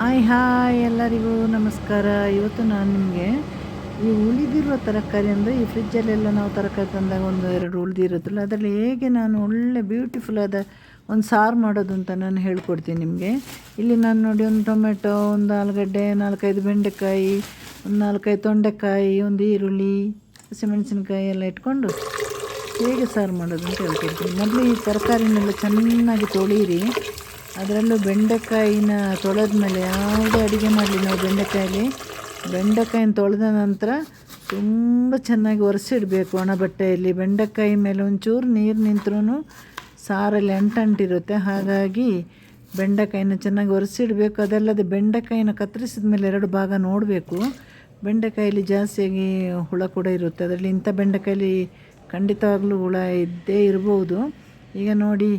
Hi hi ಎಲ್ಲರಿಗೂ ನಮಸ್ಕಾರ. ಇವತ್ತು ನಾನು ನಿಮಗೆ ಈ ಉಳಿದಿರುವ ತರಕಾರಿ ಅಂದರೆ ಈ ಫ್ರಿಜ್ಜಲ್ಲೆಲ್ಲ ನಾವು ತರಕಾರಿ ತಂದಾಗ ಒಂದು ಎರಡು ಉಳಿದಿರುತ್ತಲ್ಲ ಅದರಲ್ಲಿ ಹೇಗೆ ನಾನು ಒಳ್ಳೆ ಬ್ಯೂಟಿಫುಲ್ ಆದ ಒಂದು ಸಾರು ಮಾಡೋದು ಅಂತ ನಾನು ಹೇಳ್ಕೊಡ್ತೀನಿ ನಿಮಗೆ. ಇಲ್ಲಿ ನಾನು ನೋಡಿ ಒಂದು ಟೊಮೆಟೊ, ಒಂದು ಆಲೂಗಡ್ಡೆ, ನಾಲ್ಕೈದು ಬೆಂಡೆಕಾಯಿ, ಒಂದು ನಾಲ್ಕೈದು ತೊಂಡೆಕಾಯಿ, ಒಂದು ಈರುಳ್ಳಿ, ಹಸಿಮೆಣಸಿನಕಾಯಿ ಎಲ್ಲ ಇಟ್ಕೊಂಡು ಹೇಗೆ ಸಾರು ಮಾಡೋದು ಅಂತ ಹೇಳ್ಕೊಡ್ತೀನಿ. ಮೊದಲು ಈ ತರಕಾರಿನೆಲ್ಲ ಚೆನ್ನಾಗಿ ತೊಳೀರಿ. ಅದರಲ್ಲೂ ಬೆಂಡೆಕಾಯಿನ ತೊಳೆದ ಮೇಲೆ ಯಾವುದೇ ಅಡುಗೆ ಮಾಡಲಿ ನಾವು ಬೆಂಡೆಕಾಯಲ್ಲಿ. ಬೆಂಡೆಕಾಯಿನ ತೊಳೆದ ನಂತರ ತುಂಬ ಚೆನ್ನಾಗಿ ಒರೆಸಿಡಬೇಕು ಒಣ ಬಟ್ಟೆಯಲ್ಲಿ. ಬೆಂಡೆಕಾಯಿ ಮೇಲೆ ಒಂಚೂರು ನೀರು ನಿಂತರೂ ಸಾರಲ್ಲಿ ಅಂಟಂಟಿರುತ್ತೆ. ಹಾಗಾಗಿ ಬೆಂಡೆಕಾಯಿನ ಚೆನ್ನಾಗಿ ಒರೆಸಿಡಬೇಕು. ಅದಲ್ಲದೆ ಬೆಂಡೆಕಾಯಿನ ಕತ್ತರಿಸಿದ ಮೇಲೆ ಎರಡು ಭಾಗ ನೋಡಬೇಕು. ಬೆಂಡೆಕಾಯಲ್ಲಿ ಜಾಸ್ತಿಯಾಗಿ ಹುಳ ಕೂಡ ಇರುತ್ತೆ. ಅದರಲ್ಲಿ ಇಂಥ ಬೆಂಡೆಕಾಯಲ್ಲಿ ಖಂಡಿತವಾಗ್ಲೂ ಹುಳ ಇದ್ದೇ ಇರ್ಬೋದು. ಈಗ ನೋಡಿ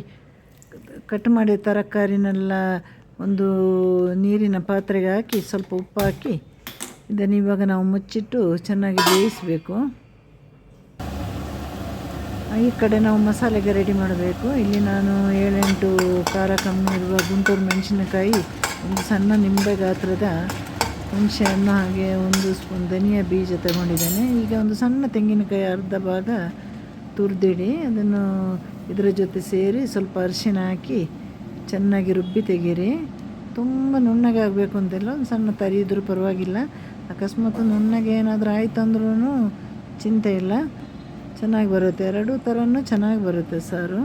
ಕಟ್ ಮಾಡಿದ ತರಕಾರಿನೆಲ್ಲ ಒಂದು ನೀರಿನ ಪಾತ್ರೆಗೆ ಹಾಕಿ, ಸ್ವಲ್ಪ ಉಪ್ಪು ಹಾಕಿ, ಇದನ್ನು ಇವಾಗ ನಾವು ಮುಚ್ಚಿಟ್ಟು ಚೆನ್ನಾಗಿ ಬೇಯಿಸಬೇಕು. ಈ ಕಡೆ ನಾವು ಮಸಾಲೆಗೆ ರೆಡಿ ಮಾಡಬೇಕು. ಇಲ್ಲಿ ನಾನು ಏಳೆಂಟು ಖಾರ ಕಮ್ಮಿ ಇರುವ ಗುಂಟೂರು ಮೆಣಸಿನಕಾಯಿ, ಒಂದು ಸಣ್ಣ ನಿಂಬೆ ಗಾತ್ರದ ಹುಣಸೆಹಣ್ಣು, ಹಾಗೆ ಒಂದು ಸ್ಪೂನ್ ಧನಿಯಾ ಬೀಜ ತಗೊಂಡಿದ್ದೇನೆ. ಈಗ ಒಂದು ಸಣ್ಣ ತೆಂಗಿನಕಾಯಿ ಅರ್ಧ ಭಾಗ ತುರಿದಿಡಿ, ಅದನ್ನು ಇದರ ಜೊತೆ ಸೇರಿ ಸ್ವಲ್ಪ ಅರಿಶಿನ ಹಾಕಿ ಚೆನ್ನಾಗಿ ರುಬ್ಬಿ ತೆಗೀರಿ. ತುಂಬ ನುಣ್ಣಗೆ ಆಗಬೇಕು ಅಂತಿಲ್ಲ ಒಂದು ಸಣ್ಣ ತರಿ ಇದ್ರೂ ಪರವಾಗಿಲ್ಲ. ಅಕಸ್ಮಾತ್ ನುಣ್ಣಗೆ ಏನಾದರೂ ಆಯ್ತು ಅಂದ್ರೂ ಚಿಂತೆ ಇಲ್ಲ. ಚೆನ್ನಾಗಿ ಬರುತ್ತೆ. ಎರಡೂ ಥರನೂ ಚೆನ್ನಾಗಿ ಬರುತ್ತೆ ಸಾರು.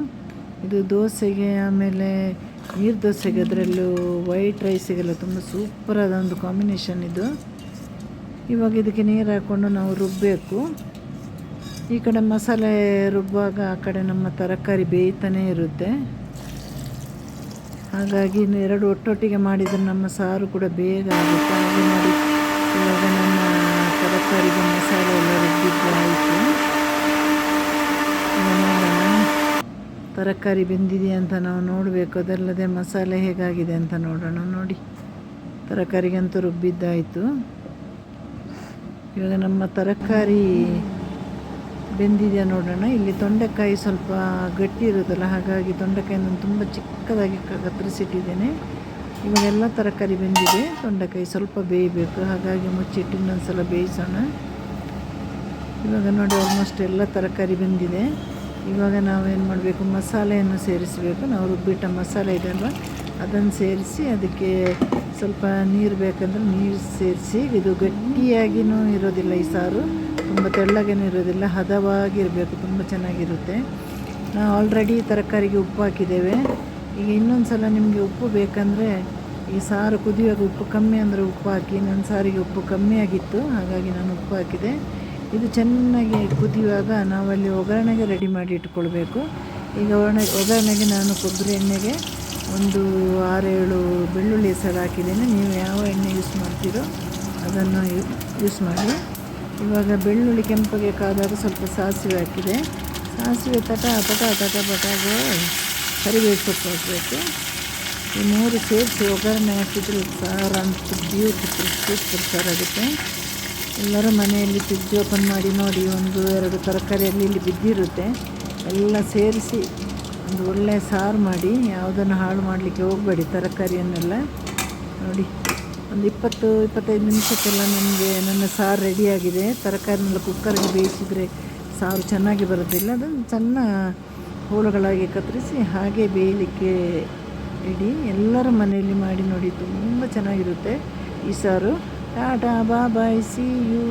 ಇದು ದೋಸೆಗೆ, ಆಮೇಲೆ ನೀರು ದೋಸೆಗೆ ಅದರಲ್ಲೂ ವೈಟ್ ರೈಸಿಗೆಲ್ಲ ತುಂಬ ಸೂಪರಾದ ಒಂದು ಕಾಂಬಿನೇಷನ್ ಇದು. ಇವಾಗ ಇದಕ್ಕೆ ನೀರು ಹಾಕ್ಕೊಂಡು ನಾವು ರುಬ್ಬಬೇಕು ಈ ಕಡೆ ಮಸಾಲೆ ರುಬ್ಬುವಾಗ ಆ ಕಡೆ ನಮ್ಮ ತರಕಾರಿ ಬೇಯ್ತಾನೇ ಇರುತ್ತೆ. ಹಾಗಾಗಿ ಎರಡು ಒಟ್ಟೊಟ್ಟಿಗೆ ಮಾಡಿದರೆ ನಮ್ಮ ಸಾರು ಕೂಡ ಬೇಗ ಆಗುತ್ತೆ. ಹಾಗೆ ಮಾಡಿ ಇವಾಗ ನಮ್ಮ ತರಕಾರಿಗೆ ಮಸಾಲೆ ಎಲ್ಲ ರುಬ್ಬಿದ್ದು ಆಯಿತು. ತರಕಾರಿ ಬೆಂದಿದೆಯಾ ಅಂತ ನಾವು ನೋಡಬೇಕು. ಅದಲ್ಲದೆ ಮಸಾಲೆ ಹೇಗಾಗಿದೆ ಅಂತ ನೋಡೋಣ. ನೋಡಿ, ತರಕಾರಿಗಂತೂ ರುಬ್ಬಿದ್ದಾಯಿತು. ಇವಾಗ ನಮ್ಮ ತರಕಾರಿ ಬೆಂದಿದೆಯಾ ನೋಡೋಣ. ಇಲ್ಲಿ ತೊಂಡೆಕಾಯಿ ಸ್ವಲ್ಪ ಗಟ್ಟಿ ಇರೋದಲ್ಲ ಹಾಗಾಗಿ ತೊಂಡೆಕಾಯಿ ನಾನು ತುಂಬ ಚಿಕ್ಕದಾಗಿ ಕತ್ತರಿಸಿಟ್ಟಿದ್ದೇನೆ ಕತ್ತರಿಸಿಟ್ಟಿದ್ದೇನೆ. ಇವಾಗೆಲ್ಲ ತರಕಾರಿ ಬೆಂದಿದೆ, ತೊಂಡೆಕಾಯಿ ಸ್ವಲ್ಪ ಬೇಯಬೇಕು. ಹಾಗಾಗಿ ಮುಚ್ಚಿಟ್ಟು ಇನ್ನೊಂದು ಸಲ ಬೇಯಿಸೋಣ. ಇವಾಗ ನೋಡಿ ಆಲ್ಮೋಸ್ಟ್ ಎಲ್ಲ ತರಕಾರಿ ಬೆಂದಿದೆ. ಇವಾಗ ನಾವೇನು ಮಾಡಬೇಕು, ಮಸಾಲೆಯನ್ನು ಸೇರಿಸಬೇಕು. ನಾವು ರುಬ್ಬಿಟ್ಟ ಮಸಾಲೆ ಇದೆ ಅಲ್ವಾ ಅದನ್ನು ಸೇರಿಸಿ, ಅದಕ್ಕೆ ಸ್ವಲ್ಪ ನೀರು ಬೇಕಂದ್ರೆ ನೀರು ಸೇರಿಸಿ, ಇದು ಗಟ್ಟಿಯಾಗಿಯೂ ಇರೋದಿಲ್ಲ ಈ ಸಾರು. ತುಂಬ ತೆಳ್ಳಗೇನೂ ಇರೋದಿಲ್ಲ ಹದವಾಗಿರಬೇಕು, ತುಂಬ ಚೆನ್ನಾಗಿರುತ್ತೆ. ನಾವು ಆಲ್ರೆಡಿ ತರಕಾರಿಗೆ ಉಪ್ಪು ಹಾಕಿದ್ದೇವೆ. ಈಗ ಇನ್ನೊಂದು ಸಲ ನಿಮಗೆ ಉಪ್ಪು ಬೇಕಂದರೆ ಈ ಸಾರು ಕುದಿಯುವಾಗ ಉಪ್ಪು ಕಮ್ಮಿ ಅಂದರೆ ಉಪ್ಪು ಹಾಕಿ ನನ್ನ ಸಾರಿಗೆ ಉಪ್ಪು ಕಮ್ಮಿ ಆಗಿತ್ತು, ಹಾಗಾಗಿ ನಾನು ಉಪ್ಪು ಹಾಕಿದೆ. ಇದು ಚೆನ್ನಾಗಿ ಕುದಿಯುವಾಗ ನಾವಲ್ಲಿ ಒಗ್ಗರಣೆಗೆ ರೆಡಿ ಮಾಡಿ ಇಟ್ಕೊಳ್ಬೇಕು. ಈಗ ಒಣ ಒಗ್ಗರಣೆಗೆ ನಾನು ಕೊಬ್ಬರಿ ಎಣ್ಣೆಗೆ ಒಂದು ಆರೇಳು ಬೆಳ್ಳುಳ್ಳಿ ಹೆಸರು ಹಾಕಿದ್ದೇನೆ. ನೀವು ಯಾವ ಎಣ್ಣೆ ಯೂಸ್ ಮಾಡ್ತೀರೋ ಅದನ್ನು ಯೂಸ್ ಮಾಡಿ. ಇವಾಗ ಬೆಳ್ಳುಳ್ಳಿ ಕೆಂಪಗೆ ಕಾದಾಗ ಸ್ವಲ್ಪ ಸಾಸಿವೆ ಹಾಕಿದೆ. ಸಾಸಿವೆ ತಟ ತಟ ತಟ ಪಟಾಗ ಕರಿಬೇವು ಸೊಪ್ಪು ಹಾಕಬೇಕು. ಈ ಮೂರು ಸೇರಿಸಿ ಒಗ್ಗರಣೆ ಹಾಕಿದ್ರೆ ಸಾರು ಅಂತ ಬ್ಯೂಟಿಫುಲ್ ಸೂಪರ್ ಸಾರು ಆಗುತ್ತೆ ಎಲ್ಲರೂ ಮನೆಯಲ್ಲಿ ಫ್ರಿಜ್ ಓಪನ್ ಮಾಡಿ ನೋಡಿ, ಒಂದು ಎರಡು ತರಕಾರಿಯಲ್ಲಿ ಇಲ್ಲಿ ಬಿದ್ದಿರುತ್ತೆ. ಎಲ್ಲ ಸೇರಿಸಿ ಒಂದು ಒಳ್ಳೆಯ ಸಾರು ಮಾಡಿ, ಯಾವುದನ್ನು ಹಾಳು ಮಾಡಲಿಕ್ಕೆ ಹೋಗಬೇಡಿ ತರಕಾರಿಯನ್ನೆಲ್ಲ. ನೋಡಿ. ಒಂದು ಇಪ್ಪತ್ತು, ಇಪ್ಪತ್ತೈದು ನಿಮಿಷಕ್ಕೆಲ್ಲ ನನಗೆ ನನ್ನ ಸಾರು ರೆಡಿಯಾಗಿದೆ. ತರಕಾರಿನೆಲ್ಲ ಕುಕ್ಕರ್ಗೆ ಬೇಯಿಸಿದರೆ ಸಾರು ಚೆನ್ನಾಗಿ ಬರೋದಿಲ್ಲ ಅದನ್ನು ಸಣ್ಣ ಹೋಳುಗಳಾಗಿ ಕತ್ತರಿಸಿ ಹಾಗೆ ಬೇಯಲಿಕ್ಕೆ ಇಡಿ ಎಲ್ಲರ ಮನೆಯಲ್ಲಿ ಮಾಡಿ ನೋಡಿ, ತುಂಬ ಚೆನ್ನಾಗಿರುತ್ತೆ ಈ ಸಾರು. ಟಾಟಾ ಬಾ ಬಾಯ್ ಸಿ ಯು